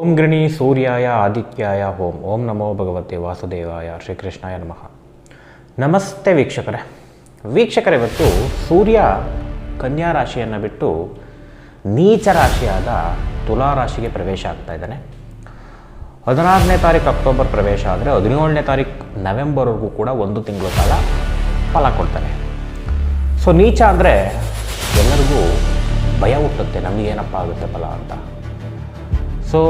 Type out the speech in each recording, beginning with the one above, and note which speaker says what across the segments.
Speaker 1: ಓಂ ಗೃಣಿ ಸೂರ್ಯಾಯ ಆದಿತ್ಯಾಯ ಓಂ. ಓಂ ನಮೋ ಭಗವತೆ ವಾಸುದೇವಾಯ ಶ್ರೀಕೃಷ್ಣಾಯ ನಮಃ. ನಮಸ್ತೆ ವೀಕ್ಷಕರೇ. ವೀಕ್ಷಕರೇ, ಇವತ್ತು ಸೂರ್ಯ ಕನ್ಯಾ ರಾಶಿಯನ್ನು ಬಿಟ್ಟು ನೀಚ ರಾಶಿಯಾದ ತುಲಾ ರಾಶಿಗೆ ಪ್ರವೇಶ ಆಗ್ತಾ ಇದ್ದಾನೆ. ಹದಿನಾರನೇ ತಾರೀಕು ಅಕ್ಟೋಬರ್ ಪ್ರವೇಶ ಆದರೆ ಹದಿನೇಳನೇ ತಾರೀಕು ನವೆಂಬರ್ವರೆಗೂ ಕೂಡ ಒಂದು ತಿಂಗಳ ಕಾಲ ಫಲ ಕೊಡ್ತಾನೆ. ಸೊ, ನೀಚ ಅಂದರೆ ಎಲ್ಲರಿಗೂ ಭಯ ಹುಟ್ಟುತ್ತೆ. ನಮಗೇನಪ್ಪ ಆಗುತ್ತೆ ಫಲ ಅಂತ? ಸೊ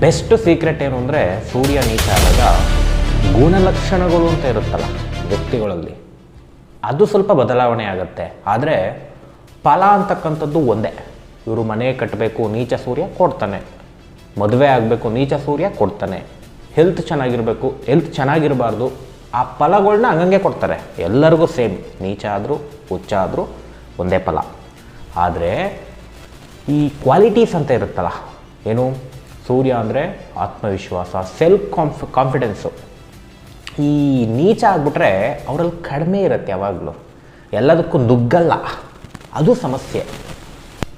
Speaker 1: ಬೆಸ್ಟ್ ಸೀಕ್ರೆಟ್ ಏನು ಅಂದರೆ ಸೂರ್ಯ ನೀಚ ಆದಾಗ ಗುಣಲಕ್ಷಣಗಳು ಅಂತ ಇರುತ್ತಲ್ಲ ವ್ಯಕ್ತಿಗಳಲ್ಲಿ. ಅದು ಸ್ವಲ್ಪ ಬದಲಾವಣೆ ಆಗುತ್ತೆ. ಆದರೆ ಫಲ ಅಂತಕ್ಕಂಥದ್ದು ಒಂದೇ. ಇವರು ಮನೆ ಕಟ್ಟಬೇಕು ನೀಚ ಸೂರ್ಯ ಕೊಡ್ತಾನೆ. ಮದುವೆ ಆಗಬೇಕು, ನೀಚ ಸೂರ್ಯ ಕೊಡ್ತಾನೆ. ಹೆಲ್ತ್ ಚೆನ್ನಾಗಿರಬೇಕು ಹೆಲ್ತ್ ಚೆನ್ನಾಗಿರಬಾರ್ದು, ಆ ಫಲಗಳನ್ನ ಹಂಗಂಗೆ ಕೊಡ್ತಾರೆ. ಎಲ್ಲರಿಗೂ ಸೇಮ್. ನೀಚ ಆದರೂ, ಹುಚ್ಚ ಆದರೂ ಒಂದೇ ಫಲ. ಆದರೆ ಈ ಕ್ವಾಲಿಟೀಸ್ ಅಂತ ಇರುತ್ತಲ್ಲ ಏನು? ಸೂರ್ಯ ಅಂದರೆ ಆತ್ಮವಿಶ್ವಾಸ ಸೆಲ್ಫ್ ಕಾನ್ಫ್ ಕಾನ್ಫಿಡೆನ್ಸು ಈ ನೀಚ ಆಗಿಬಿಟ್ರೆ ಅವರಲ್ಲಿ ಕಡಿಮೆ ಇರುತ್ತೆ ಯಾವಾಗಲೂ. ಎಲ್ಲದಕ್ಕೂ ನುಗ್ಗಲ್ಲ. ಅದು ಸಮಸ್ಯೆ.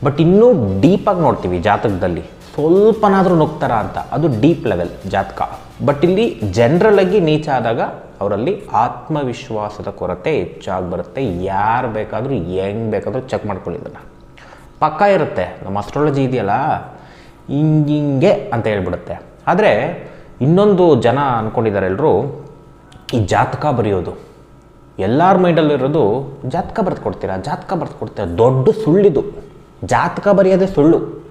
Speaker 1: ಬಟ್ ಇನ್ನೂ ಡೀಪಾಗಿ ನೋಡ್ತೀವಿ ಜಾತಕದಲ್ಲಿ. ಸ್ವಲ್ಪನಾದರೂ ನುಗ್ತಾರ ಅಂತ. ಅದು ಡೀಪ್ ಲೆವೆಲ್ ಜಾತಕ. ಬಟ್ ಇಲ್ಲಿ ಜನರಲಾಗಿ ನೀಚ ಆದಾಗ ಅವರಲ್ಲಿ ಆತ್ಮವಿಶ್ವಾಸದ ಕೊರತೆ ಹೆಚ್ಚಾಗಿ ಬರುತ್ತೆ. ಯಾರು ಬೇಕಾದರೂ, ಹೆಂಗೆ ಬೇಕಾದರೂ ಚೆಕ್ ಮಾಡ್ಕೊಳ್ಳಿದ್ದನ್ನು ಪಕ್ಕ ಇರುತ್ತೆ. ನಮ್ಮ ಅಸ್ಟ್ರಾಲಜಿ ಇದೆಯಲ್ಲ? ಹಿಂಗಿಂಗೆ ಅಂತ ಹೇಳ್ಬಿಡುತ್ತೆ. ಆದರೆ ಇನ್ನೊಂದು ಜನ ಅಂದ್ಕೊಂಡಿದ್ದಾರೆ ಎಲ್ಲರೂ ಈ ಜಾತಕ ಬರೆಯೋದು. ಎಲ್ಲರ ಮೈಂಡಲ್ಲಿರೋದು ಜಾತಕ ಬರೆದು ಕೊಡ್ತೀರಾ, ಜಾತಕ ಬರೆದು ಕೊಡ್ತೀರಾ, ದೊಡ್ಡ ಸುಳ್ಳಿದು. ಜಾತಕ ಬರೆಯೋದೇ ಸುಳ್ಳು.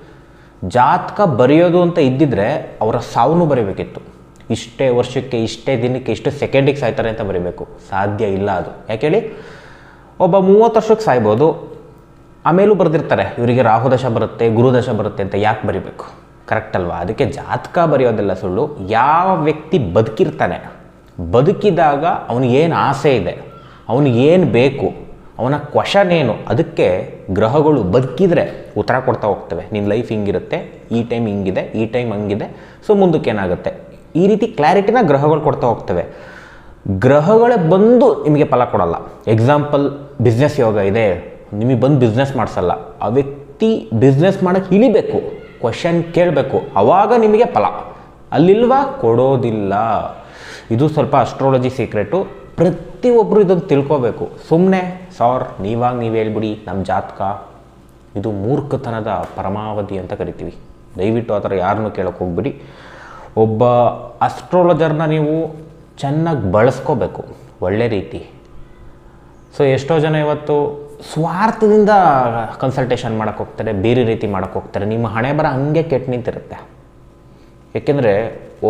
Speaker 1: ಜಾತಕ ಬರೆಯೋದು ಅಂತ ಇದ್ದಿದ್ರೆ ಅವರ ಸಾವನ್ನು ಬರೀಬೇಕಿತ್ತು. ಇಷ್ಟೇ ವರ್ಷಕ್ಕೆ, ಇಷ್ಟೇ ದಿನಕ್ಕೆ, ಇಷ್ಟು ಸೆಕೆಂಡಿಗೆ ಸಾಯ್ತಾರೆ ಅಂತ ಬರೀಬೇಕು. ಸಾಧ್ಯ ಇಲ್ಲ ಅದು. ಯಾಕೆ ಹೇಳಿ? ಒಬ್ಬ ಮೂವತ್ತು ವರ್ಷಕ್ಕೆ ಸಾಯ್ಬೋದು ಆಮೇಲೂ ಬರೆದಿರ್ತಾರೆ, ಇವರಿಗೆ ರಾಹುದಶ ಬರುತ್ತೆ ಗುರುದಶ ಬರುತ್ತೆ ಅಂತ ಯಾಕೆ ಬರಿಬೇಕು? ಕರೆಕ್ಟ್ ಅಲ್ವಾ? ಅದಕ್ಕೆ ಜಾತಕ ಬರೆಯೋದೆಲ್ಲ ಸುಳ್ಳು. ಯಾವ ವ್ಯಕ್ತಿ ಬದುಕಿರ್ತಾನೆ, ಬದುಕಿದಾಗ ಅವನಿಗೇನು ಆಸೆ ಇದೆ ಅವನಿಗೇನು ಬೇಕು, ಅವನ ಕ್ವಶನ್ ಏನು, ಅದಕ್ಕೆ ಗ್ರಹಗಳು ಬದುಕಿದರೆ ಉತ್ತರ ಕೊಡ್ತಾ ಹೋಗ್ತವೆ. ನಿನ್ನ ಲೈಫ್ ಹಿಂಗಿರುತ್ತೆ, ಈ ಟೈಮ್ ಹಿಂಗಿದೆ, ಈ ಟೈಮ್ ಹಂಗಿದೆ. ಸೊ ಮುಂದಕ್ಕೇನಾಗುತ್ತೆ ಈ ರೀತಿ ಕ್ಲಾರಿಟಿನ ಗ್ರಹಗಳು ಕೊಡ್ತಾ ಹೋಗ್ತವೆ. ಗ್ರಹಗಳೇ ಬಂದು ನಿಮಗೆ ಫಲ ಕೊಡಲ್ಲ. ಎಕ್ಸಾಂಪಲ್ ಬಿಸ್ನೆಸ್ ಯೋಗ ಇದೆ. ನಿಮಗೆ ಬಂದು ಬಿಸ್ನೆಸ್ ಮಾಡಿಸಲ್ಲ. ಆ ವ್ಯಕ್ತಿ ಬಿಸ್ನೆಸ್ ಮಾಡೋಕ್ಕೆ ಇಳಿಬೇಕು ಕ್ವಶನ್ ಕೇಳಬೇಕು. ಆವಾಗ ನಿಮಗೆ ಫಲ. ಅಲ್ಲಿಲ್ವಾ? ಕೊಡೋದಿಲ್ಲ. ಇದು ಸ್ವಲ್ಪ ಅಸ್ಟ್ರಾಲಜಿ ಸೀಕ್ರೆಟು ಪ್ರತಿಯೊಬ್ಬರು ಇದನ್ನು ತಿಳ್ಕೋಬೇಕು. ಸುಮ್ಮನೆ ಸಾರ್, ನೀವಾಗ ನೀವು ಹೇಳ್ಬಿಡಿ. ನಮ್ಮ ಜಾತಕ ಇದು ಮೂರ್ಖತನದ ಪರಮಾವಧಿ ಅಂತ ಕರಿತೀವಿ. ದಯವಿಟ್ಟು ಆ ಥರ ಯಾರನ್ನೂ ಕೇಳೋಕೆ ಹೋಗ್ಬಿಡಿ. ಒಬ್ಬ ಅಸ್ಟ್ರಾಲಜರ್ನ ನೀವು ಚೆನ್ನಾಗಿ ಬಳಸ್ಕೋಬೇಕು. ಒಳ್ಳೆ ರೀತಿ. ಸೊ ಎಷ್ಟೋ ಜನ ಇವತ್ತು ಸ್ವಾರ್ಥದಿಂದ ಕನ್ಸಲ್ಟೇಷನ್ ಮಾಡೋಕ್ಕೆ ಹೋಗ್ತಾರೆ, ಬೇರೆ ರೀತಿ ಮಾಡೋಕ್ಕೆ ಹೋಗ್ತಾರೆ. ನಿಮ್ಮ ಹಣೆ ಬರ ಹಂಗೆ ಕೆಟ್ಟು ನಿಂತಿರುತ್ತೆ. ಏಕೆಂದರೆ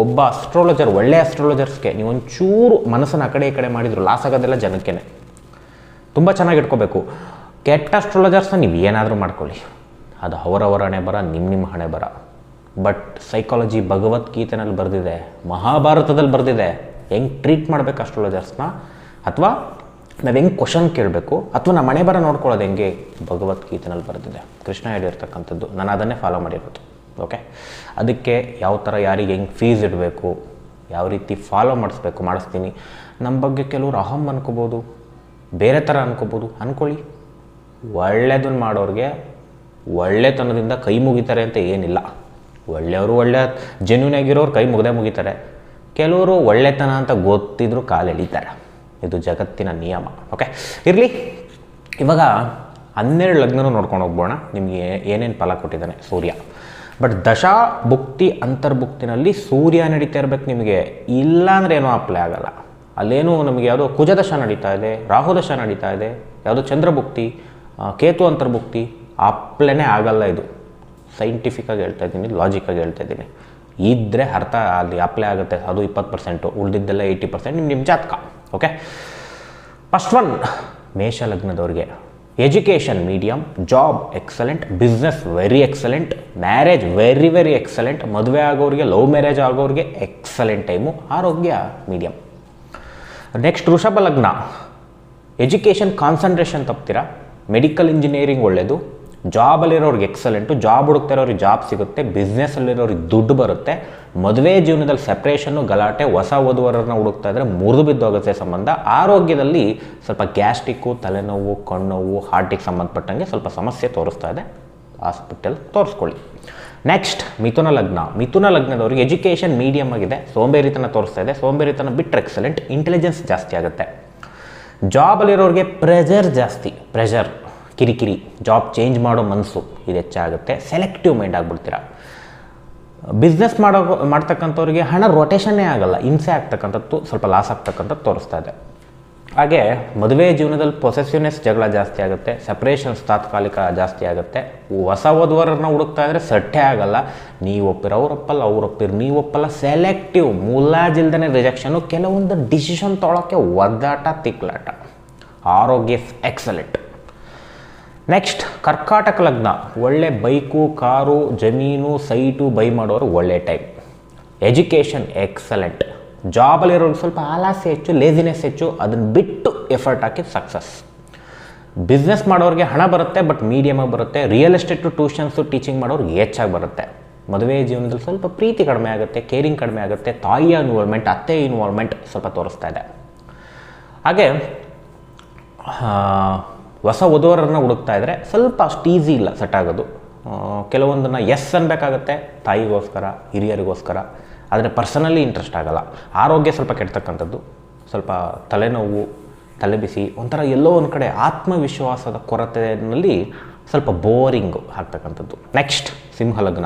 Speaker 1: ಒಬ್ಬ ಅಸ್ಟ್ರಾಲಜರ್ ಒಳ್ಳೆ ಅಸ್ಟ್ರಾಲಜರ್ಸ್ಗೆ ನೀವು ಒಂಚೂರು ಮನಸ್ಸನ್ನು ಆ ಕಡೆ ಈ ಕಡೆ ಮಾಡಿದ್ರು ಲಾಸ್ ಆಗೋದೆಲ್ಲ ಜನಕ್ಕೇನೆ. ತುಂಬ ಚೆನ್ನಾಗಿ ಇಟ್ಕೋಬೇಕು. ಕೆಟ್ಟ ಅಸ್ಟ್ರಾಲಜರ್ಸ್ನ ನೀವು ಏನಾದರೂ ಮಾಡ್ಕೊಳ್ಳಿ. ಅದು ಅವರವರ ಹಣೆ ಬರ ನಿಮ್ಮ ನಿಮ್ಮ ಹಣೆ ಬರ. ಬಟ್ ಸೈಕಾಲಜಿ ಭಗವದ್ಗೀತೆನಲ್ಲಿ ಬರೆದಿದೆ, ಮಹಾಭಾರತದಲ್ಲಿ ಬರೆದಿದೆ. ಹೆಂಗೆ ಟ್ರೀಟ್ ಮಾಡಬೇಕು ಅಸ್ಟ್ರಾಲಜರ್ಸ್ನ ಅಥವಾ ನಾವು ಹೆಂಗೆ ಕ್ವಶನ್ ಕೇಳಬೇಕು ಅಥವಾ ನಮ್ಮ ಮನೆ ಬರ ನೋಡ್ಕೊಳ್ಳೋದು ಹೆಂಗೆ? ಭಗವದ್ಗೀತೆನಲ್ಲಿ ಬರೆದಿದೆ. ಕೃಷ್ಣ ಹೇಳಿರ್ತಕ್ಕಂಥದ್ದು. ನಾನು ಅದನ್ನೇ ಫಾಲೋ ಮಾಡಿರೋದು. ಓಕೆ ಅದಕ್ಕೆ ಯಾವ ಥರ ಯಾರಿಗೆ ಹೆಂಗೆ ಫೀಸ್ ಇಡಬೇಕು? ಯಾವ ರೀತಿ ಫಾಲೋ ಮಾಡಿಸ್ಬೇಕು? ಮಾಡಿಸ್ತೀನಿ. ನಮ್ಮ ಬಗ್ಗೆ ಕೆಲವರು ಅಹಂ ಅನ್ಕೋಬೋದು. ಬೇರೆ ಥರ ಅನ್ಕೋಬೋದು. ಅಂದ್ಕೊಳ್ಳಿ ಒಳ್ಳೆಯದನ್ನು ಮಾಡೋರಿಗೆ ಒಳ್ಳೆತನದಿಂದ ಕೈ ಮುಗಿತಾರೆ ಅಂತ ಏನಿಲ್ಲ. ಒಳ್ಳೆಯವರು ಒಳ್ಳೆಯ ಜೆನ್ಯೂನ್ ಆಗಿರೋರು ಕೈ ಮುಗದೆ ಮುಗಿತಾರೆ. ಕೆಲವರು ಒಳ್ಳೆತನ ಅಂತ ಗೊತ್ತಿದ್ರು ಕಾಲು ಎಳಿತಾರೆ ಇದು ಜಗತ್ತಿನ ನಿಯಮ. ಓಕೆ ಇರಲಿ. ಇವಾಗ ಹನ್ನೆರಡು ಲಗ್ನನೂ ನೋಡ್ಕೊಂಡು ಹೋಗ್ಬೋಣ. ನಿಮಗೆ ಏನೇನು ಫಲ ಕೊಟ್ಟಿದ್ದಾನೆ? ಸೂರ್ಯ. ಬಟ್ ದಶಾ ಭುಕ್ತಿ ಅಂತರ್ಭುಕ್ತಿನಲ್ಲಿ ಸೂರ್ಯ ನಡೀತಾ ಇರಬೇಕು ನಿಮಗೆ. ಇಲ್ಲ ಅಂದರೆ ಏನೂ ಅಪ್ಲೈ ಆಗಲ್ಲ. ಅಲ್ಲೇನು ನಮಗೆ ಯಾವುದೋ ಕುಜದಶ ನಡೀತಾ ಇದೆ ರಾಹುದಶ ನಡೀತಾ ಇದೆ, ಯಾವುದೋ ಚಂದ್ರಭುಕ್ತಿ ಕೇತು ಅಂತರ್ಭುಕ್ತಿ ಅಪ್ಲೇ ಆಗಲ್ಲ ಇದು. ಸೈಂಟಿಫಿಕಾಗಿ ಹೇಳ್ತಾ ಇದ್ದೀನಿ ಲಾಜಿಕ್ಕಾಗಿ ಹೇಳ್ತಾ ಇದ್ದೀನಿ. ಇದ್ದರೆ ಅರ್ಥ ಅಲ್ಲಿ ಅಪ್ಲೈ ಆಗುತ್ತೆ. ಅದು ಇಪ್ಪತ್ತು ಪರ್ಸೆಂಟು ಉಳಿದಿದ್ದೆಲ್ಲ ಏಯ್ಟಿ ಪರ್ಸೆಂಟ್ ನಿಮ್ಮ ನಿಮ್ಮ ಜಾತಕ. ಓಕೆ ಫಸ್ಟ್ ಒನ್ ಮೇಷ ಲಗ್ನದವ್ರಿಗೆ education medium job excellent business very excellent marriage very very excellent ಮದುವೆ ಆಗೋರಿಗೆ ಲವ್ ಮ್ಯಾರೇಜ್ ಆಗೋರಿಗೆ ಎಕ್ಸಲೆಂಟ್ ಟೈಮು ಆರೋಗ್ಯ ಮೀಡಿಯಮ್ ನೆಕ್ಸ್ಟ್ ವೃಷಭ ಲಗ್ನ. ಎಜುಕೇಷನ್ ಕಾನ್ಸಂಟ್ರೇಷನ್ ತಪ್ತೀರಾ? ಮೆಡಿಕಲ್ ಇಂಜಿನಿಯರಿಂಗ್ ಒಳ್ಳೆಯದು ಜಾಬಲ್ಲಿರೋರಿಗೆ ಎಕ್ಸಲೆಂಟು ಜಾಬ್ ಹುಡುಕ್ತಾ ಇರೋರಿಗೆ ಜಾಬ್ ಸಿಗುತ್ತೆ ಬಿಸ್ನೆಸ್ಸಲ್ಲಿರೋರಿಗೆ ದುಡ್ಡು ಬರುತ್ತೆ. ಮದುವೆ ಜೀವನದಲ್ಲಿ ಸೆಪ್ರೇಷನ್ನು ಗಲಾಟೆ, ಹೊಸ ಓದುವರನ್ನು ಹುಡುಕ್ತಾ ಇದ್ದರೆ ಮುರಿದು ಬಿದ್ದೋಗುತ್ತೆ ಸಂಬಂಧ. ಆರೋಗ್ಯದಲ್ಲಿ ಸ್ವಲ್ಪ ಗ್ಯಾಸ್ಟಿಕ್ಕು ತಲೆನೋವು, ಕಣ್ಣೋವು ಹಾರ್ಟಿಗೆ ಸಂಬಂಧಪಟ್ಟಂಗೆ ಸ್ವಲ್ಪ ಸಮಸ್ಯೆ ತೋರಿಸ್ತಾ ಇದೆ. ಹಾಸ್ಪಿಟಲ್ ತೋರಿಸ್ಕೊಳ್ಳಿ. ನೆಕ್ಸ್ಟ್ ಮಿಥುನ ಲಗ್ನ. ಮಿಥುನ ಲಗ್ನದವ್ರಿಗೆ ಎಜುಕೇಷನ್ ಮೀಡಿಯಮ್ ಆಗಿದೆ. ಸೋಂಬೇರಿತನ ತೋರಿಸ್ತಾ ಇದೆ. ಸೋಂಬೇರಿತನ ಬಿಟ್ಟರೆ ಎಕ್ಸಲೆಂಟ್ ಇಂಟೆಲಿಜೆನ್ಸ್ ಜಾಸ್ತಿ ಆಗುತ್ತೆ. ಜಾಬಲ್ಲಿರೋರಿಗೆ ಪ್ರೆಷರ್ ಜಾಸ್ತಿ. ಪ್ರೆಷರ್ ಕಿರಿಕಿರಿ ಜಾಬ್ ಚೇಂಜ್ ಮಾಡೋ ಮನಸ್ಸು ಇದು ಹೆಚ್ಚಾಗುತ್ತೆ. Selective mind ಆಗಿಬಿಡ್ತೀರ. ಬಿಸ್ನೆಸ್ ಮಾಡೋ, ಮಾಡ್ತಕ್ಕಂಥವ್ರಿಗೆ ಹಣ ರೊಟೇಷನ್ನೇ ಆಗಲ್ಲ. ಹಿಂಸೆ ಆಗ್ತಕ್ಕಂಥದ್ದು, ಸ್ವಲ್ಪ ಲಾಸ್ ಆಗ್ತಕ್ಕಂಥದ್ದು ತೋರಿಸ್ತಾ ಇದೆ. ಹಾಗೆ ಮದುವೆ ಜೀವನದಲ್ಲಿ ಪೊಸೆಸಿವ್ನೆಸ್ ಜಗಳ ಜಾಸ್ತಿ ಆಗುತ್ತೆ. ಸಪ್ರೇಷನ್ಸ್ ತಾತ್ಕಾಲಿಕ ಜಾಸ್ತಿ ಆಗುತ್ತೆ. ಹೊಸ ವಧುವರನ್ನ ಹುಡುಕ್ತಾ ಇದ್ರೆ ಸಟ್ಟೆ ಆಗಲ್ಲ. ನೀವು ಒಪ್ಪಿರ ಅವರೊಪ್ಪಲ್ಲ ಒಪ್ಪಲ್ಲ, ಅವ್ರು ಒಪ್ಪಿರ ನೀವು ಒಪ್ಪಲ್ಲ. ಸೆಲೆಕ್ಟಿವ್ ಮುಲಾಜಿಲ್ದನೆ ರಿಜೆಕ್ಷನು ಕೆಲವೊಂದು ಡಿಸಿಷನ್ ತೊಳೋಕ್ಕೆ ಒದ್ದಾಟ, ತಿಕ್ಲಾಟ. ಆರೋಗ್ಯ ಎಕ್ಸಲೆಂಟ್ ನೆಕ್ಸ್ಟ್ ಕರ್ಕಾಟಕ ಲಗ್ನ. ಒಳ್ಳೆ ಬೈಕು, ಕಾರು, ಜಮೀನು, ಸೈಟು ಬೈ ಮಾಡೋರು ಒಳ್ಳೆ ಟೈಮ್ ಎಜುಕೇಷನ್ ಎಕ್ಸಲೆಂಟ್ ಜಾಬಲ್ಲಿರೋರು ಸ್ವಲ್ಪ ಆಲಾಸೆ ಹೆಚ್ಚು ಲೇಸಿನೆಸ್ ಹೆಚ್ಚು, ಅದನ್ನು ಬಿಟ್ಟು ಎಫರ್ಟ್ ಹಾಕಿ ಸಕ್ಸಸ್ ಬಿಸ್ನೆಸ್ ಮಾಡೋರಿಗೆ ಹಣ ಬರುತ್ತೆ ಬಟ್ ಮೀಡಿಯಮಾಗಿ ಬರುತ್ತೆ. ರಿಯಲ್ ಎಸ್ಟೇಟು ಟ್ಯೂಷನ್ಸು ಟೀಚಿಂಗ್ ಮಾಡೋರಿಗೆ ಹೆಚ್ಚಾಗಿ ಬರುತ್ತೆ. ಮದುವೆ ಜೀವನದಲ್ಲಿ ಸ್ವಲ್ಪ ಪ್ರೀತಿ ಕಡಿಮೆ ಆಗುತ್ತೆ ಕೇರಿಂಗ್ ಕಡಿಮೆ ಆಗುತ್ತೆ, ತಾಯಿಯ ಇನ್ವಾಲ್ವ್ಮೆಂಟ್ ಅತ್ತೆ ಇನ್ವಾಲ್ವ್ಮೆಂಟ್ ಸ್ವಲ್ಪ ತೋರಿಸ್ತಾ ಇದೆ. ಹಾಗೆ ಹೊಸ ಓದೋರನ್ನು ಹುಡುಕ್ತಾ ಇದ್ದರೆ ಸ್ವಲ್ಪ ಅಷ್ಟು ಈಸಿ ಇಲ್ಲ ಸೆಟ್ ಆಗೋದು. ಕೆಲವೊಂದನ್ನ ಎಸ್ ಅನ್ಬೇಕಾಗತ್ತೆ, ತಾಯಿಗೋಸ್ಕರ, ಹಿರಿಯರಿಗೋಸ್ಕರ. ಆದರೆ ಪರ್ಸನಲಿ ಇಂಟ್ರೆಸ್ಟ್ ಆಗಲ್ಲ. ಆರೋಗ್ಯ ಸ್ವಲ್ಪ ಕೆಡ್ತಕ್ಕಂಥದ್ದು. ಸ್ವಲ್ಪ ತಲೆನೋವು ತಲೆಬಿಸಿ ಒಂಥರ ಎಲ್ಲೋ ಒಂದು ಕಡೆ ಆತ್ಮವಿಶ್ವಾಸದ ಕೊರತೆಯಲ್ಲಿ ಸ್ವಲ್ಪ ಬೋರಿಂಗು ಆಗ್ತಕ್ಕಂಥದ್ದು. ನೆಕ್ಸ್ಟ್ ಸಿಂಹಲಗ್ನ.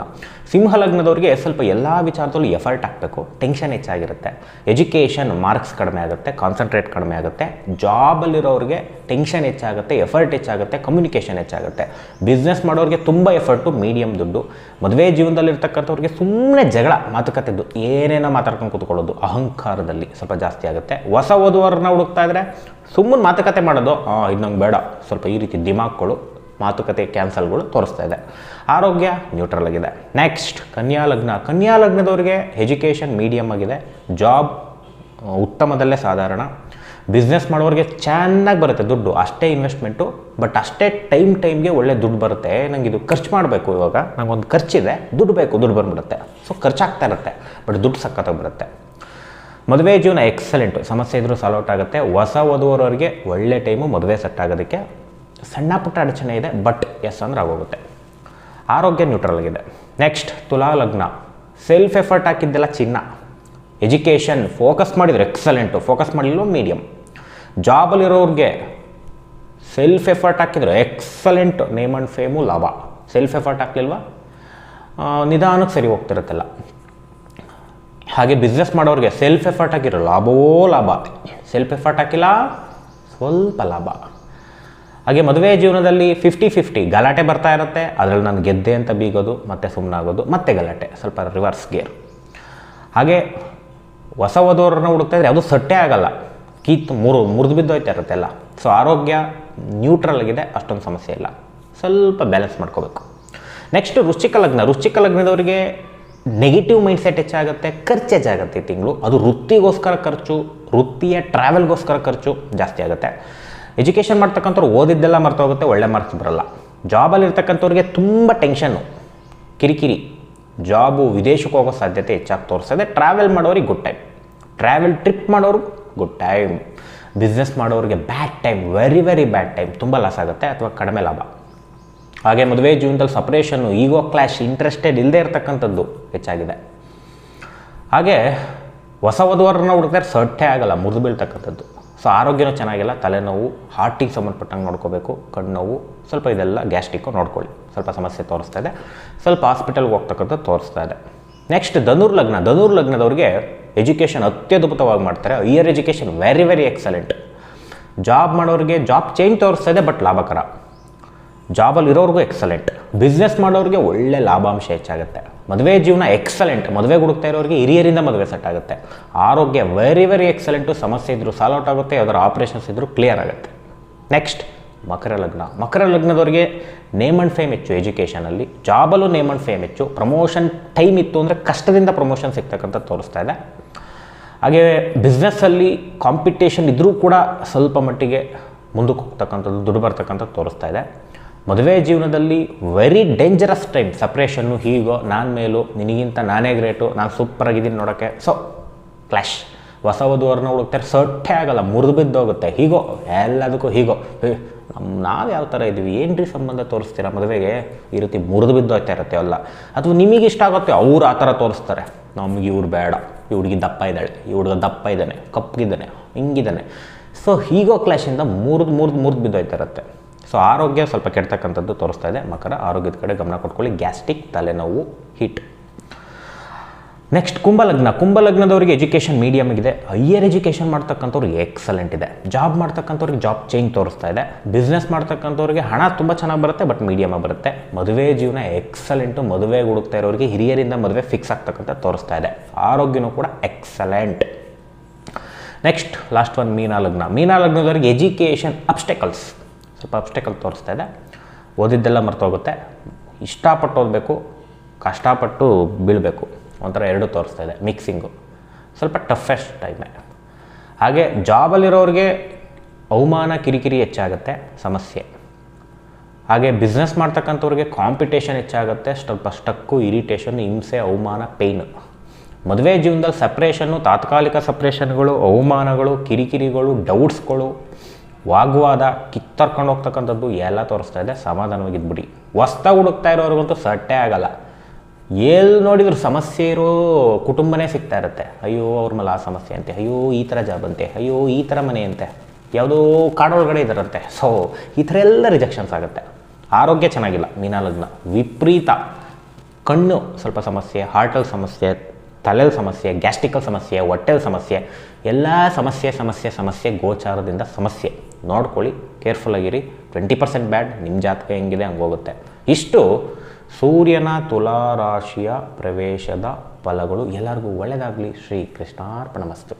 Speaker 1: ಸಿಂಹಲಗ್ನದವ್ರಿಗೆ ಸ್ವಲ್ಪ ಎಲ್ಲ ವಿಚಾರದಲ್ಲೂ ಎಫರ್ಟ್ ಹಾಕಬೇಕು ಟೆನ್ಷನ್ ಹೆಚ್ಚಾಗಿರುತ್ತೆ. ಎಜುಕೇಷನ್ ಮಾರ್ಕ್ಸ್ ಕಡಿಮೆ ಆಗುತ್ತೆ ಕಾನ್ಸಂಟ್ರೇಟ್ ಕಡಿಮೆ ಆಗುತ್ತೆ. ಜಾಬಲ್ಲಿರೋರಿಗೆ ಟೆನ್ಷನ್ ಹೆಚ್ಚಾಗುತ್ತೆ ಎಫರ್ಟ್ ಹೆಚ್ಚಾಗುತ್ತೆ ಕಮ್ಯುನಿಕೇಷನ್ ಹೆಚ್ಚಾಗುತ್ತೆ. ಬಿಸ್ನೆಸ್ ಮಾಡೋರಿಗೆ ತುಂಬ ಎಫರ್ಟು ಮೀಡಿಯಮ್ ದುಡ್ಡು. ಮದುವೆ ಜೀವನದಲ್ಲಿರ್ತಕ್ಕಂಥವ್ರಿಗೆ ಸುಮ್ಮನೆ ಜಗಳ ಮಾತುಕತೆದ್ದು ಏನೇನೋ ಮಾತಾಡ್ಕೊಂಡು ಕೂತ್ಕೊಳ್ಳೋದು ಅಹಂಕಾರದಲ್ಲಿ ಸ್ವಲ್ಪ ಜಾಸ್ತಿ ಆಗುತ್ತೆ. ಹೊಸ ಓದುವರನ್ನ ಹುಡುಕ್ತಾ ಇದ್ರೆ ಸುಮ್ಮನೆ ಮಾತುಕತೆ ಮಾಡೋದು "ಆ, ಇದು ನಂಗೆ ಬೇಡ. ಸ್ವಲ್ಪ ಈ ರೀತಿ ದಿಮಾಕ್ಗಳು ಮಾತುಕತೆ ಕ್ಯಾನ್ಸಲ್ಗಳು ತೋರಿಸ್ತಾ ಇದೆ. ಆರೋಗ್ಯ ನ್ಯೂಟ್ರಲ್ ಆಗಿದೆ. ನೆಕ್ಸ್ಟ್ ಕನ್ಯಾ ಲಗ್ನ. ಕನ್ಯಾ ಲಗ್ನದವ್ರಿಗೆ ಎಜುಕೇಷನ್ ಮೀಡಿಯಮ್ ಆಗಿದೆ. ಜಾಬ್ ಉತ್ತಮದಲ್ಲೇ ಸಾಧಾರಣ. ಬಿಸ್ನೆಸ್ ಮಾಡೋರಿಗೆ ಚೆನ್ನಾಗಿ ಬರುತ್ತೆ ದುಡ್ಡು. ಅಷ್ಟೇ ಇನ್ವೆಸ್ಟ್ಮೆಂಟು, ಬಟ್ ಅಷ್ಟೇ ಟೈಮ್ ಟೈಮ್ಗೆ ಒಳ್ಳೆ ದುಡ್ಡು ಬರುತ್ತೆ. ನಂಗೆ ಇದು ಖರ್ಚು ಮಾಡಬೇಕು ಇವಾಗ. ನಂಗೊಂದು ಖರ್ಚಿದೆ ದುಡ್ಡು ಬೇಕು, ದುಡ್ಡು ಬಂದ್ಬಿಡುತ್ತೆ. ಸೊ ಖರ್ಚಾಗ್ತಾ ಇರುತ್ತೆ, ಬಟ್ ದುಡ್ಡು ಸಕ್ಕತ್ತಾಗಿ ಬರುತ್ತೆ ಮದುವೆ ಜೀವನ ಎಕ್ಸಲೆಂಟು ಸಮಸ್ಯೆ ಇದ್ರೂ ಸಾಲ್ವ್ ಔಟ್ ಆಗುತ್ತೆ. ಹೊಸ ಓದುವವರವರಿಗೆ ಒಳ್ಳೆ ಟೈಮು ಮದುವೆ ಸೆಟ್ ಆಗೋದಕ್ಕೆ ಸಣ್ಣ ಪುಟ್ಟ ಅಡಚಣೆ ಇದೆ ಬಟ್ ಎಸ್ ಅಂದ್ರೆ ಆಗೋಗುತ್ತೆ. ಆರೋಗ್ಯ ನ್ಯೂಟ್ರಲ್ ಆಗಿದೆ. ನೆಕ್ಸ್ಟ್ ತುಲಾ ಲಗ್ನ. ಸೆಲ್ಫ್ ಎಫರ್ಟ್ ಹಾಕಿದ್ದೆಲ್ಲ ಚಿನ್ನ. ಎಜುಕೇಷನ್ ಫೋಕಸ್ ಮಾಡಿದ್ರು ಎಕ್ಸಲೆಂಟು ಫೋಕಸ್ ಮಾಡಿಲ್ಲ ಮೀಡಿಯಂ ಜಾಬಲ್ಲಿರೋರಿಗೆ ಸೆಲ್ಫ್ ಎಫರ್ಟ್ ಹಾಕಿದ್ರು ಎಕ್ಸಲೆಂಟ್ ನೇಮ್ ಆ್ಯಂಡ್ ಫೇಮು ಲಾಭ. ಸೆಲ್ಫ್ ಎಫರ್ಟ್ ಹಾಕ್ಲಿಲ್ವಾ? ನಿಧಾನಕ್ಕೆ ಸರಿ ಹೋಗ್ತಿರುತ್ತಲ್ಲ. ಹಾಗೆ ಬಿಸ್ನೆಸ್ ಮಾಡೋರಿಗೆ ಸೆಲ್ಫ್ ಎಫರ್ಟ್ ಹಾಕಿರೋ ಲಾಭವೋ ಲಾಭ. ಸೆಲ್ಫ್ ಎಫರ್ಟ್ ಹಾಕಿಲ್ಲ, ಸ್ವಲ್ಪ ಲಾಭ. ಹಾಗೆ ಮದುವೆ ಜೀವನದಲ್ಲಿ ಫಿಫ್ಟಿ ಫಿಫ್ಟಿ ಗಲಾಟೆ ಬರ್ತಾ ಇರುತ್ತೆ, ಅದರಲ್ಲಿ ನಾನು ಗೆದ್ದೆ ಅಂತ ಬೀಗೋದು, ಮತ್ತೆ ಸುಮ್ಮನಾಗೋದು ಮತ್ತೆ ಗಲಾಟೆ, ಸ್ವಲ್ಪ ರಿವರ್ಸ್ ಗೇರ್ ಹಾಗೆ ಹೊಸ ಓದೋರನ್ನ ಹುಡುಕ್ತಾ ಇದ್ರೆ ಅದು ಸಟ್ಟೆ ಆಗಲ್ಲ. ಕೀತ್ ಮುರು, ಮುರಿದು ಬಿದ್ದೋಯ್ತಾ ಇರುತ್ತೆ ಎಲ್ಲ. ಸೊ ಆರೋಗ್ಯ ನ್ಯೂಟ್ರಲ್ ಆಗಿದೆ, ಅಷ್ಟೊಂದು ಸಮಸ್ಯೆ ಇಲ್ಲ. ಸ್ವಲ್ಪ ಬ್ಯಾಲೆನ್ಸ್ ಮಾಡ್ಕೋಬೇಕು. ನೆಕ್ಸ್ಟ್ ವೃಶ್ಚಿಕ ಲಗ್ನ. ರುಚಿಕ ಲಗ್ನದವರಿಗೆ ನೆಗೆಟಿವ್ ಮೈಂಡ್ಸೆಟ್ ಹೆಚ್ಚಾಗುತ್ತೆ ಖರ್ಚು ಹೆಚ್ಚಾಗುತ್ತೆ ತಿಂಗಳು. ಅದು ವೃತ್ತಿಗೋಸ್ಕರ ಖರ್ಚು, ವೃತ್ತಿಯ ಟ್ರಾವೆಲ್ಗೋಸ್ಕರ ಖರ್ಚು ಜಾಸ್ತಿ ಆಗುತ್ತೆ. ಎಜುಕೇಷನ್ ಮಾಡ್ತಕ್ಕಂಥವ್ರು ಓದಿದ್ದೆಲ್ಲ ಮರ್ತೋಗುತ್ತೆ, ಒಳ್ಳೆ ಮಾರ್ಕ್ಸ್ ಬರಲ್ಲ. ಜಾಬಲ್ಲಿ ಇರ್ತಕ್ಕಂಥವ್ರಿಗೆ ತುಂಬ ಟೆನ್ಷನ್ನು ಕಿರಿಕಿರಿ. ಜಾಬು ವಿದೇಶಕ್ಕೆ ಹೋಗೋ ಸಾಧ್ಯತೆ ಹೆಚ್ಚಾಗಿ ತೋರಿಸ್ತದೆ ಟ್ರಾವೆಲ್ ಮಾಡೋರಿಗೆ ಗುಡ್ ಟೈಮ್ ಟ್ರಾವೆಲ್ ಟ್ರಿಪ್ ಮಾಡೋರು ಗುಡ್ ಟೈಮ್ ಬಿಸ್ನೆಸ್ ಮಾಡೋರಿಗೆ bad time very very bad time ತುಂಬ ಲಾಸ್ ಆಗುತ್ತೆ ಅಥವಾ ಕಡಿಮೆ ಲಾಭ. ಹಾಗೆ ಮದುವೆ ಜೀವನದಲ್ಲಿ ಸಪ್ರೇಷನ್ನು ಈಗೋ ಕ್ಲಾಶ್ ಇಂಟ್ರೆಸ್ಟೆಡ್ ಇಲ್ಲದೆ ಇರತಕ್ಕಂಥದ್ದು ಹೆಚ್ಚಾಗಿದೆ. ಹಾಗೆ ಹೊಸ ವಧುವರನ್ನ ಹುಡುಕಿದ್ರೆ ಸೊಟ್ಟೆ ಆಗಲ್ಲ, ಮುರಿದು ಬೀಳ್ತಕ್ಕಂಥದ್ದು. ಸೊ ಆರೋಗ್ಯನೂ ಚೆನ್ನಾಗಿಲ್ಲ, ತಲೆನೋವು ಹಾರ್ಟಿಗೆ ಸಂಬಂಧಪಟ್ಟಂಗೆ ನೋಡ್ಕೋಬೇಕು ಕಣ್ಣು ಸ್ವಲ್ಪ ಇದೆಲ್ಲ ಗ್ಯಾಸ್ಟಿಕ್ಕು ನೋಡ್ಕೊಳ್ಳಿ. ಸ್ವಲ್ಪ ಸಮಸ್ಯೆ ತೋರಿಸ್ತಾ ಇದೆ. ಸ್ವಲ್ಪ ಹಾಸ್ಪಿಟಲ್ಗೆ ಹೋಗ್ತಕ್ಕಂಥ ತೋರಿಸ್ತಾ ಇದೆ. ನೆಕ್ಸ್ಟ್ ಧನುರ್ ಲಗ್ನ. ಧನುರ್ ಲಗ್ನದವ್ರಿಗೆ ಎಜುಕೇಷನ್ ಅತ್ಯದ್ಭುತವಾಗಿ ಮಾಡ್ತಾರೆ. Higher education very very excellent job ಮಾಡೋರಿಗೆ ಜಾಬ್ ಚೇಂಜ್ ತೋರಿಸ್ತಾ ಇದೆ ಬಟ್ ಲಾಭಕರ. ಜಾಬಲ್ಲಿ ಇರೋರಿಗೂ ಎಕ್ಸಲೆಂಟ್ ಬಿಸ್ನೆಸ್ ಮಾಡೋರಿಗೆ ಒಳ್ಳೆ ಲಾಭಾಂಶ ಹೆಚ್ಚಾಗುತ್ತೆ. ಮದುವೆ ಜೀವನ ಎಕ್ಸಲೆಂಟ್ ಮದುವೆ ಹುಡುಕ್ತಾ ಇರೋರಿಗೆ ಹಿರಿಯರಿಂದ ಮದುವೆ ಸೆಟ್ ಆಗುತ್ತೆ. ಆರೋಗ್ಯ ವೆರಿ ವೆರಿ ಎಕ್ಸಲೆಂಟು ಸಮಸ್ಯೆ ಇದ್ದರೂ ಸಾಲ್ ಔಟ್ ಆಗುತ್ತೆ. ಯಾವ್ದಾರು ಆಪ್ರೇಷನ್ಸ್ ಇದ್ದರೂ ಕ್ಲಿಯರ್ ಆಗುತ್ತೆ. ನೆಕ್ಸ್ಟ್ ಮಕರ ಲಗ್ನ. ಮಕರ ಲಗ್ನದವರಿಗೆ ನೇಮ್ ಅಂಡ್ ಫೇಮ್ ಹೆಚ್ಚು ಎಜುಕೇಷನಲ್ಲಿ ಜಾಬಲ್ಲೂ ನೇಮ್ ಅಂಡ್ ಫೇಮ್ ಹೆಚ್ಚು. ಪ್ರಮೋಷನ್ ಟೈಮ್ ಇತ್ತು ಅಂದರೆ ಕಷ್ಟದಿಂದ ಪ್ರಮೋಷನ್ ಸಿಗ್ತಕ್ಕಂಥ ತೋರಿಸ್ತಾ ಇದೆ. ಹಾಗೆ ಬಿಸ್ನೆಸ್ಸಲ್ಲಿ ಕಾಂಪಿಟೇಷನ್ ಇದ್ದರೂ ಕೂಡ ಸ್ವಲ್ಪ ಮಟ್ಟಿಗೆ ಮುಂದಕ್ಕೆ ಹೋಗ್ತಕ್ಕಂಥದ್ದು, ದುಡ್ಡು ಬರ್ತಕ್ಕಂಥದ್ದು ತೋರಿಸ್ತಾ ಇದೆ. ಮದುವೆ ಜೀವನದಲ್ಲಿ ವೆರಿ ಡೇಂಜರಸ್ ಟೈಮ್ ಸಪ್ರೇಷನ್ನು ಹೀಗೋ, ನಾನು ಮೇಲೂ, ನಿನಗಿಂತ ನಾನೇ ಗ್ರೇಟು ನಾನು ಸೂಪರಾಗಿದ್ದೀನಿ ನೋಡೋಕ್ಕೆ ಸೊ ಕ್ಲಾಶ್ ಹೊಸ ವಧುವರನ್ನ ಹುಡುಕ್ತಾರೆ, ಸೊಟ್ಟೆ ಆಗಲ್ಲ, ಮುರಿದು ಬಿದ್ದೋಗುತ್ತೆ. ಹೀಗೋ, ಎಲ್ಲದಕ್ಕೂ ಹೀಗೋ. ನಮ್ಮ ನಾವು ಯಾವ ಥರ ಇದ್ದೀವಿ? ಏನು ಸಂಬಂಧ ತೋರಿಸ್ತೀರಾ ಮದುವೆಗೆ? ಈ ರೀತಿ ಮುರಿದು ಬಿದ್ದು ಹೋಗ್ತಾ ಇರುತ್ತೆ ಅಲ್ಲ ಅಥವಾ ನಿಮಗೆ ಇಷ್ಟ ಆಗುತ್ತೆ, ಅವ್ರು ಆ ಥರ ತೋರಿಸ್ತಾರೆ. ನಮ್ಗೆ ಇವ್ರು ಬೇಡ. ಈ ಹುಡುಗಿ ದಪ್ಪ ಇದ್ದಾಳೆ. ಈ ಹುಡುಗ ದಪ್ಪ ಇದ್ದಾನೆ. ಕಪ್ಪಗಿದ್ದಾನೆ ಹಿಂಗಿದ್ದಾನೆ. ಸೊ ಹೀಗೋ ಕ್ಲಾಶಿಂದ ಮುರಿದು ಮುರಿದು ಮುರಿದು ಬಿದ್ದೋಯ್ತಾ ಇರುತ್ತೆ. ಸೊ ಆರೋಗ್ಯ ಸ್ವಲ್ಪ ಕೆಡ್ತಕ್ಕಂಥದ್ದು ತೋರಿಸ್ತಾ ಇದೆ. ಮಕರ, ಆರೋಗ್ಯದ ಕಡೆ ಗಮನ ಕೊಟ್ಕೊಳ್ಳಿ. ಗ್ಯಾಸ್ಟ್ರಿಕ್ ತಲೆನೋವು, ಹಿಟ್. ನೆಕ್ಸ್ಟ್, ಕುಂಭಲಗ್ನ. ಕುಂಭಲಗ್ನದವರಿಗೆ ಎಜುಕೇಷನ್ ಮೀಡಿಯಮ್ ಇದೆ ಹೈಯರ್ ಎಜುಕೇಷನ್ ಮಾಡ್ತಕ್ಕಂಥವ್ರಿಗೆ ಎಕ್ಸಲೆಂಟ್ ಇದೆ. ಜಾಬ್ ಮಾಡ್ತಕ್ಕಂಥವ್ರಿಗೆ ಜಾಬ್ ಚೇಂಜ್ ತೋರಿಸ್ತಾ ಇದೆ. ಬಿಸ್ನೆಸ್ ಮಾಡ್ತಕ್ಕಂಥವ್ರಿಗೆ ಹಣ ತುಂಬ ಚೆನ್ನಾಗಿ ಬರುತ್ತೆ ಬಟ್ ಮೀಡಿಯಮ್ ಬರುತ್ತೆ. ಮದುವೆ ಜೀವನ ಎಕ್ಸಲೆಂಟು ಮದುವೆ ಹುಡುಕ್ತಾ ಇರೋರಿಗೆ ಹಿರಿಯರಿಂದ ಮದುವೆ ಫಿಕ್ಸ್ ಆಗ್ತಕ್ಕಂಥ ತೋರಿಸ್ತಾ ಇದೆ. ಆರೋಗ್ಯನೂ ಕೂಡ ಎಕ್ಸಲೆಂಟ್ ನೆಕ್ಸ್ಟ್ ಲಾಸ್ಟ್ ಒಂದು ಮೀನಾ ಲಗ್ನ. ಮೀನಾ ಲಗ್ನದವ್ರಿಗೆ ಎಜುಕೇಷನ್ ಅಬ್ಸ್ಟೆಕಲ್ಸ್ ಸ್ವಲ್ಪ ಅಬ್ಸ್ಟೆಕಲ್ ತೋರಿಸ್ತಾ ಇದೆ. ಓದಿದ್ದೆಲ್ಲ ಮರ್ತೋಗುತ್ತೆ. ಇಷ್ಟಪಟ್ಟು ಓದಬೇಕು, ಕಷ್ಟಪಟ್ಟು ಬೀಳಬೇಕು. ಒಂಥರ ಎರಡು ತೋರಿಸ್ತಾ ಇದೆ ಮಿಕ್ಸಿಂಗು ಸ್ವಲ್ಪ ಟಫೆಸ್ಟ್ ಟೈಮೆ ಹಾಗೆ ಜಾಬಲ್ಲಿರೋರಿಗೆ ಅವಮಾನ, ಕಿರಿಕಿರಿ ಹೆಚ್ಚಾಗುತ್ತೆ, ಸಮಸ್ಯೆ. ಹಾಗೆ ಬಿಸ್ನೆಸ್ ಮಾಡ್ತಕ್ಕಂಥವ್ರಿಗೆ ಕಾಂಪಿಟೇಷನ್ ಹೆಚ್ಚಾಗುತ್ತೆ, ಸ್ವಲ್ಪ ಸ್ಟಕ್ಕು ಇರಿಟೇಷನ್ ಹಿಂಸೆ, ಅವಮಾನ ಪೇಯ್ನು ಮದುವೆ ಜೀವನದಲ್ಲಿ ಸಪ್ರೇಷನ್ನು ತಾತ್ಕಾಲಿಕ ಸಪ್ರೇಷನ್ಗಳು ಅವಮಾನಗಳು, ಕಿರಿಕಿರಿಗಳು ಡೌಟ್ಸ್ಗಳು ವಾಗ್ವಾದ, ಕಿತ್ತರ್ಕೊಂಡು ಹೋಗ್ತಕ್ಕಂಥದ್ದು ಎಲ್ಲ ತೋರಿಸ್ತಾ ಇದೆ. ಸಮಾಧಾನವಾಗಿದ್ಬಿಡಿ. ಹೊಸ್ದಾಗಿ ಹುಡುಕ್ತಾ ಇರೋರಿಗಂತೂ ಸಟ್ಟೆ ಆಗಲ್ಲ. ಎಲ್ಲಿ ನೋಡಿದ್ರು ಸಮಸ್ಯೆ ಇರೋ ಕುಟುಂಬನೇ ಸಿಗ್ತಾ ಇರುತ್ತೆ. ಅಯ್ಯೋ, ಅವ್ರ ಮೇಲೆ ಆ ಸಮಸ್ಯೆ ಅಂತೆ. ಅಯ್ಯೋ, ಈ ಥರ ಜಾಬ್ ಅಂತೆ. ಅಯ್ಯೋ, ಈ ಥರ ಮನೆ ಅಂತೆ. ಯಾವುದೋ ಕಾಡೊಳಗಡೆ ಇದ್ದಾರಂತೆ. ಸೊ ಈ ಥರ ಎಲ್ಲ ರಿಜೆಕ್ಷನ್ಸ್ ಆಗುತ್ತೆ. ಆರೋಗ್ಯ ಚೆನ್ನಾಗಿಲ್ಲ. ಮೀನಾಲಗ್ನ ವಿಪರೀತ. ಕಣ್ಣು ಸ್ವಲ್ಪ ಸಮಸ್ಯೆ ಹಾರ್ಟಲ್ಲಿ ಸಮಸ್ಯೆ ತಲೆಯಲ್ಲಿ ಸಮಸ್ಯೆ, ಗ್ಯಾಸ್ಟ್ರಿಕಲ್ ಸಮಸ್ಯೆ, ಹೊಟ್ಟೆಲ್ ಸಮಸ್ಯೆ, ಎಲ್ಲ ಸಮಸ್ಯೆ ಸಮಸ್ಯೆ ಸಮಸ್ಯೆ ಗೋಚಾರದಿಂದ ಸಮಸ್ಯೆ. ನೋಡ್ಕೊಳ್ಳಿ ಕೇರ್ಫುಲ್ಲಾಗಿರಿ ಟ್ವೆಂಟಿ ಪರ್ಸೆಂಟ್ ಬ್ಯಾಡ್ ನಿಮ್ಮ ಜಾತಕ ಹೆಂಗಿದೆ, ಹಂಗೆ ಹೋಗುತ್ತೆ. ಇಷ್ಟು ಸೂರ್ಯನ ತುಲಾರಾಶಿಯ ಪ್ರವೇಶದ ಫಲಗಳು ಎಲ್ಲರಿಗೂ ಒಳ್ಳೆಯದಾಗಲಿ ಶ್ರೀ ಕೃಷ್ಣಾರ್ಪಣಮಸ್ತು